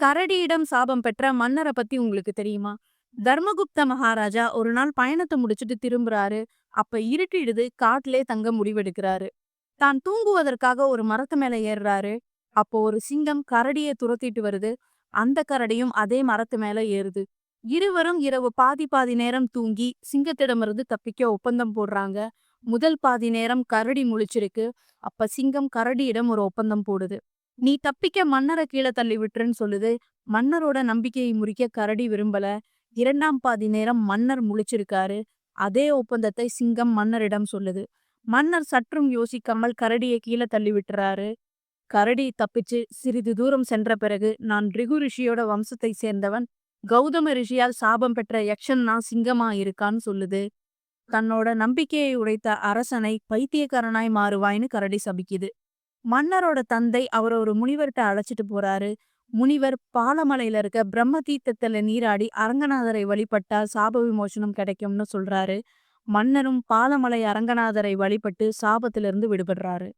கரடியிடம் சாபம் பெற்ற மன்னரை பத்தி உங்களுக்கு தெரியுமா? தர்மகுப்த மகாராஜா ஒரு நாள் பயணத்தை முடிச்சுட்டு திரும்புறாரு. அப்ப இருட்டிடுது காட்டிலே தங்க முடிவெடுக்கிறாரு. தான் தூங்குவதற்காக ஒரு மரத்து மேல ஏறுறாரு. அப்போ ஒரு சிங்கம் கரடியை துரத்திட்டு வருது. அந்த கரடியும் அதே மரத்து மேல ஏறுது. இருவரும் இரவு பாதி பாதி நேரம் தூங்கி சிங்கத்திடமிருந்து தப்பிக்க ஒப்பந்தம் போடுறாங்க. முதல் பாதி நேரம் கரடி முழிச்சிருக்கு. அப்ப சிங்கம் கரடியிடம் ஒரு ஒப்பந்தம் போடுது. நீ தப்பிக்க மன்னரை கீழே தள்ளி விட்டுருன்னு சொல்லுது. மன்னரோட நம்பிக்கையை முறிக்க கரடி விரும்பல. இரண்டாம் பாதி நேரம் மன்னர் முழிச்சிருக்காரு. அதே ஒப்பந்தத்தை சிங்கம் மன்னரிடம் சொல்லுது. மன்னர் சற்றும் யோசிக்காமல் கரடியை கீழே தள்ளி விட்டுறாரு. கரடி தப்பிச்சு சிறிது தூரம் சென்ற பிறகு நான் ரிகு ரிஷியோட வம்சத்தை சேர்ந்தவன். கௌதம ரிஷியால் சாபம் பெற்ற யக்ஷன் நான் சிங்கமா இருக்கான்னு சொல்லுது. தன்னோட நம்பிக்கையை உடைத்த அரசனை பைத்தியக்காரனாய் மாறுவாய்னு கரடி சபிக்குது. மன்னரோட தந்தை அவர் ஒரு முனிவர்கிட்ட அழைச்சிட்டு போறாரு. முனிவர் பாலமலையில இருக்க பிரம்ம தீர்த்தத்துல நீராடி அரங்கநாதரை வழிபட்டா சாப விமோசனம் கிடைக்கும்னு சொல்றாரு. மன்னரும் பாலமலை அரங்கநாதரை வழிபட்டு சாபத்திலிருந்து விடுபடுறாரு.